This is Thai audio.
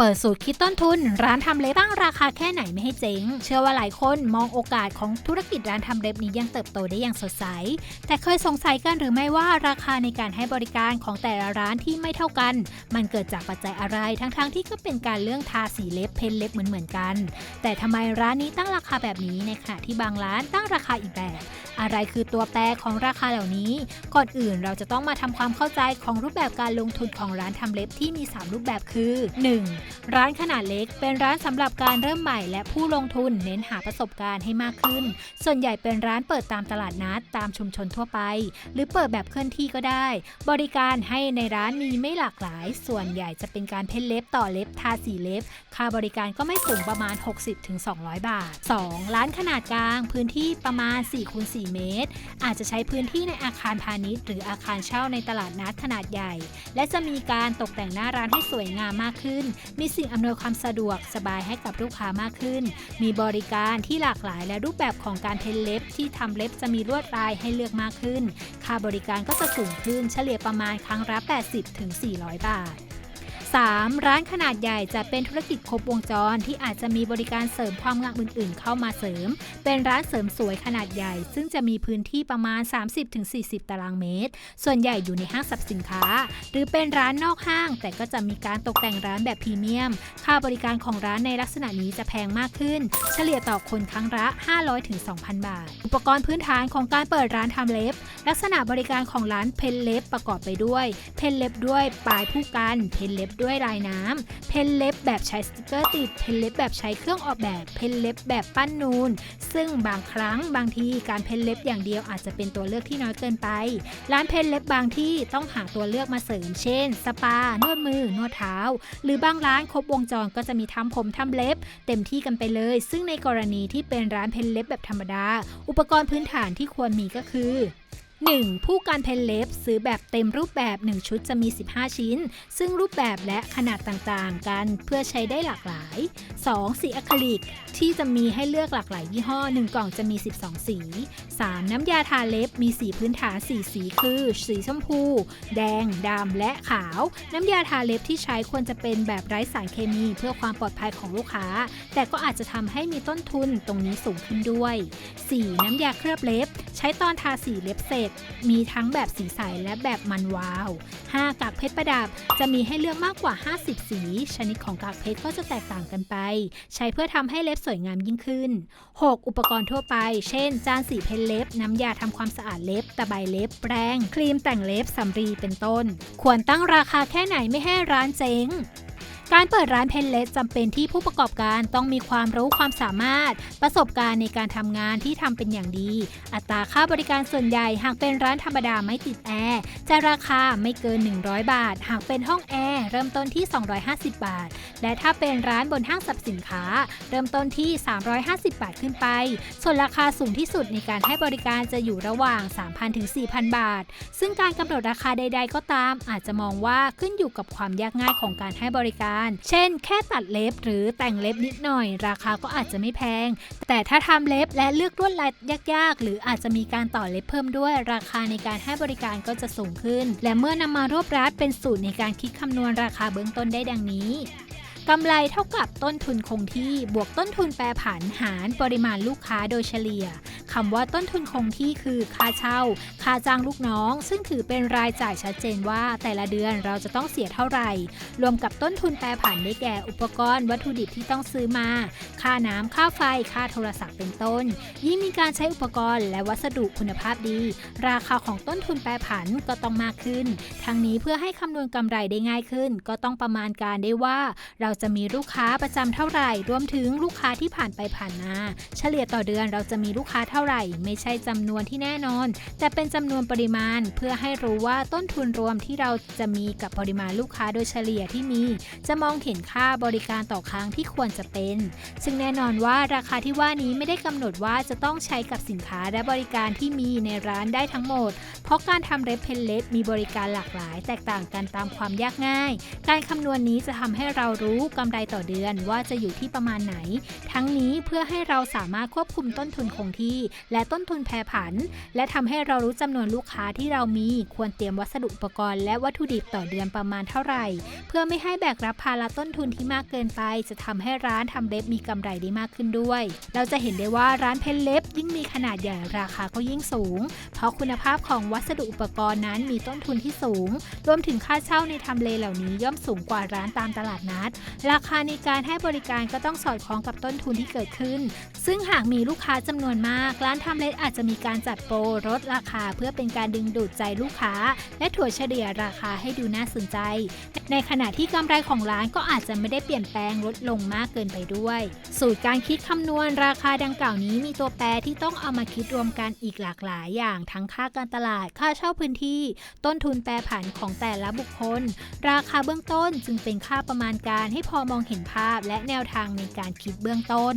เปิดสูตรคิดต้นทุน ร้านทำเล็บตั้งราคาแค่ไหนไม่ให้เจ๊ง เชื่อว่าหลายคนมองโอกาสของธุรกิจร้านทำเล็บนี้ยังเติบโตได้อย่างสดใส แต่เคยสงสัยกันหรือไม่ว่าราคาในการให้บริการของแต่ละร้านที่ไม่เท่ากัน มันเกิดจากปัจจัยอะไรทั้งๆทที่ก็เป็นการเรื่องทาสีเล็บเพ้นเล็บเหมือนๆกัน แต่ทำไมร้านนี้ตั้งราคาแบบนี้ในขณะที่บางร้านตั้งราคาอีกแบบ อะไรคือตัวแปรของราคาเหล่านี้ ก่อนอื่นเราจะต้องมาทำความเข้าใจของรูปแบบการลงทุนของร้านทำเล็บที่มี 3 รูปแบบคือ 1. ร้านขนาดเล็กเป็นร้านสำหรับการเริ่มใหม่และผู้ลงทุนเน้นหาประสบการณ์ให้มากขึ้น ส่วนใหญ่เป็นร้านเปิดตามตลาดนัดตามชุมชนทั่วไป หรือเปิดแบบเคลื่อนที่ก็ได้ บริการให้ในร้านมีไม่หลากหลาย ส่วนใหญ่จะเป็นการเพ้นเล็บต่อเล็บทาสีเล็บ ค่าบริการก็ไม่สูงประมาณ 60-200 บาท 2. ร้านขนาดกลางพื้นที่ประมาณ4คูณ4เมตร อาจจะใช้พื้นที่ในอาคารพาณิชย์ หรืออาคารเช่าในตลาดนัดขนาดใหญ่ และจะมีการตกแต่งหน้าร้านให้สวยงามมากขึ้นมีสิ่งอำนวยความสะดวกสบายให้กับลูกค้ามากขึ้น มีบริการที่หลากหลายและรูปแบบของการเพ้นเล็บ ที่ทำเล็บจะมีลวดลายให้เลือกมากขึ้น ค่าบริการก็จะสูงขึ้นเฉลี่ยประมาณครั้งละ 80-400 บาท 3. ร้านขนาดใหญ่จะเป็นธุรกิจครบวงจรที่อาจจะมีบริการเสริมความงามอื่นๆ เข้ามาเสริม เป็นร้านเสริมสวยขนาดใหญ่ ซึ่งจะมีพื้นที่ประมาณ 30-40 ตารางเมตร ส่วนใหญ่อยู่ในห้างสรรพสินค้า หรือเป็นร้านนอกห้าง แต่ก็จะมีการตกแต่งร้านแบบพรีเมียม ค่าบริการของร้านในลักษณะนี้จะแพงมากขึ้น เฉลี่ยต่อคนครั้งละ 500-2,000 บาท อุปกรณ์พื้นฐานของการเปิดร้านทำเล็บ ลักษณะบริการของร้านเพนเล็บประกอบไปด้วย เพนเล็บด้วยปลายผู้กันเพนเล็บด้วยลายน้ำ เพนเล็บแบบใช้สติกเกอร์ติด เพนเล็บแบบใช้เครื่องออกแบบ เพนเล็บแบบปั้นนูน ซึ่งบางครั้งบางทีการเพนเล็บอย่างเดียวอาจจะเป็นตัวเลือกที่น้อยเกินไป ร้านเพนเล็บบางที่ต้องหาตัวเลือกมาเสริม เช่น สปา นวดมือ นวดเท้า หรือบางร้านครบวงจรก็จะมีทำผมทำเล็บ เต็มที่กันไปเลย ซึ่งในกรณีที่เป็นร้านเพนเล็บแบบธรรมดา อุปกรณ์พื้นฐานที่ควรมีก็คือ 1. ผู้การเพนเล็บซื้อแบบเต็มรูปแบบ 1 ชุดจะมี 15 ชิ้น ซึ่งรูปแบบและขนาดต่างๆ กันเพื่อใช้ได้หลากหลาย 2. สีอะคริลิกที่จะมีให้เลือกหลากหลายยี่ห้อ 1 กล่องจะมี 12 สี 3. น้ำยาทาเล็บมีสีพื้นฐาน 4 สีคือ สีชมพู แดง ดำ และขาว น้ำยาทาเล็บที่ใช้ควรจะเป็นแบบไร้สารเคมีเพื่อความปลอดภัยของลูกค้า แต่ก็อาจจะทำให้มีต้นทุนตรงนี้สูงขึ้นด้วย 4. น้ำยาเคลือบเล็บ ใช้ตอนทาสีเล็บเสร็จมีทั้งแบบสีใสและแบบมันวาว 5. กากเพชรประดับ จะมีให้เลือกมากกว่า 50 สี ชนิดของกากเพชรก็จะแตกต่างกันไป ใช้เพื่อทำให้เล็บสวยงามยิ่งขึ้น 6. อุปกรณ์ทั่วไป เช่น จานสีเพนเล็บ น้ำยาทำความสะอาดเล็บ ตะไบเล็บ แปรงครีมแต่งเล็บสำลีเป็นต้น ควรตั้งราคาแค่ไหนไม่ให้ร้านเจ๊ง การเปิดร้านเพนเลสจำเป็นที่ผู้ประกอบการต้องมีความรู้ความสามารถ ประสบการณ์ในการทำงานที่ทำเป็นอย่างดี อัตราค่าบริการส่วนใหญ่หากเป็นร้านธรรมดาไม่ติดแอร์จะราคาไม่เกิน 100 บาท หากเป็นห้องแอร์เริ่มต้นที่ 250 บาท และถ้าเป็นร้านบนห้างสรรพสินค้า เริ่มต้นที่ 350 บาทขึ้นไป ส่วนราคาสูงที่สุดในการให้บริการจะอยู่ระหว่าง 3,000ถึง4,000 บาท ซึ่งการกำหนดราคาใด ๆ ก็ตาม อาจจะมองว่าขึ้นอยู่กับความยากง่ายของการให้บริการเช่น แค่ตัดเล็บหรือแต่งเล็บนิดหน่อย ราคาก็อาจจะไม่แพง แต่ถ้าทำเล็บและเลือกลวดลายยากๆ หรืออาจจะมีการต่อเล็บเพิ่มด้วย ราคาในการให้บริการก็จะสูงขึ้น และเมื่อนำมารวบรัดเป็นสูตรในการคิดคำนวณราคาเบื้องต้นได้ดังนี้ กำไรเท่ากับต้นทุนคงที่บวกต้นทุนแปรผันหารปริมาณลูกค้าโดยเฉลี่ยคำว่าต้นทุนคงที่คือค่าเช่า ค่าจ้างลูกน้อง ซึ่งถือเป็นรายจ่ายชัดเจนว่า แต่ละเดือนเราจะต้องเสียเท่าไหร่ รวมกับต้นทุนแปรผันได้แก่อุปกรณ์วัตถุดิบที่ต้องซื้อมา ค่าน้ำค่าไฟ ค่าโทรศัพท์เป็นต้น ยิ่งมีการใช้อุปกรณ์และวัสดุคุณภาพดี ราคาของต้นทุนแปรผันก็ต้องมากขึ้น ทั้งนี้เพื่อให้คำนวณกำไรได้ง่ายขึ้น ก็ต้องประมาณการได้ว่า เราจะมีลูกค้าประจำเท่าไหร่ รวมถึงลูกค้าที่ผ่านไปผ่านมา เฉลี่ยต่อเดือนเราจะมีลูกค้าเท่าไหร่ ไม่ใช่จำนวนที่แน่นอน แต่เป็นจำนวนปริมาณ เพื่อให้รู้ว่าต้นทุนรวมที่เราจะมีกับปริมาณลูกค้าโดยเฉลี่ยที่มี จะมองเห็นค่าบริการต่อครั้งที่ควรจะเป็น ซึ่งแน่นอนว่าราคาที่ว่านี้ไม่ได้กำหนดว่าจะต้องใช้กับสินค้าและบริการที่มีในร้านได้ทั้งหมด เพราะการทำเล็บเพนเล็บมีบริการหลากหลาย แตกต่างกันตามความยากง่าย การคำนวณนี้จะทำให้เรารู้กำไรต่อเดือนว่าจะอยู่ที่ประมาณไหน ทั้งนี้เพื่อให้เราสามารถควบคุมต้นทุนคงที่ และต้นทุนแปรผัน และทำให้เรารู้จำนวนลูกค้าที่เรามีควรเตรียมวัสดุอุปกรณ์และวัตถุดิบต่อเดือนประมาณเท่าไหร่ เพื่อไม่ให้แบกรับภาระต้นทุนที่มากเกินไป จะทำให้ร้านทำเล็บมีกำไรได้มากขึ้นด้วย เราจะเห็นได้ว่าร้านเพนเล็บยิ่งมีขนาดใหญ่ราคาก็ยิ่งสูง เพราะคุณภาพของวัสดุอุปกรณ์นั้นมีต้นทุนที่สูง รวมถึงค่าเช่าในทำเลเหล่านี้ย่อมสูงกว่าร้านตามตลาดนัดราคาในการให้บริการก็ต้องสอดคล้องกับต้นทุนที่เกิดขึ้น ซึ่งหากมีลูกค้าจำนวนมาก ร้านทำเล็บอาจจะมีการจัดโปรลดราคาเพื่อเป็นการดึงดูดใจลูกค้า และถั่วเฉลี่ยราคาให้ดูน่าสนใจ ในขณะที่กำไรของร้านก็อาจจะไม่ได้เปลี่ยนแปลงลดลงมากเกินไปด้วย สูตรการคิดคำนวณราคาดังกล่าวนี้มีตัวแปรที่ต้องเอามาคิดรวมกันอีกหลากหลายอย่างทั้งค่าการตลาด ค่าเช่าพื้นที่ ต้นทุนแปรผันของแต่ละบุคคล ราคาเบื้องต้นจึงเป็นค่าประมาณการให้พอมองเห็นภาพและแนวทางในการคิดเบื้องต้น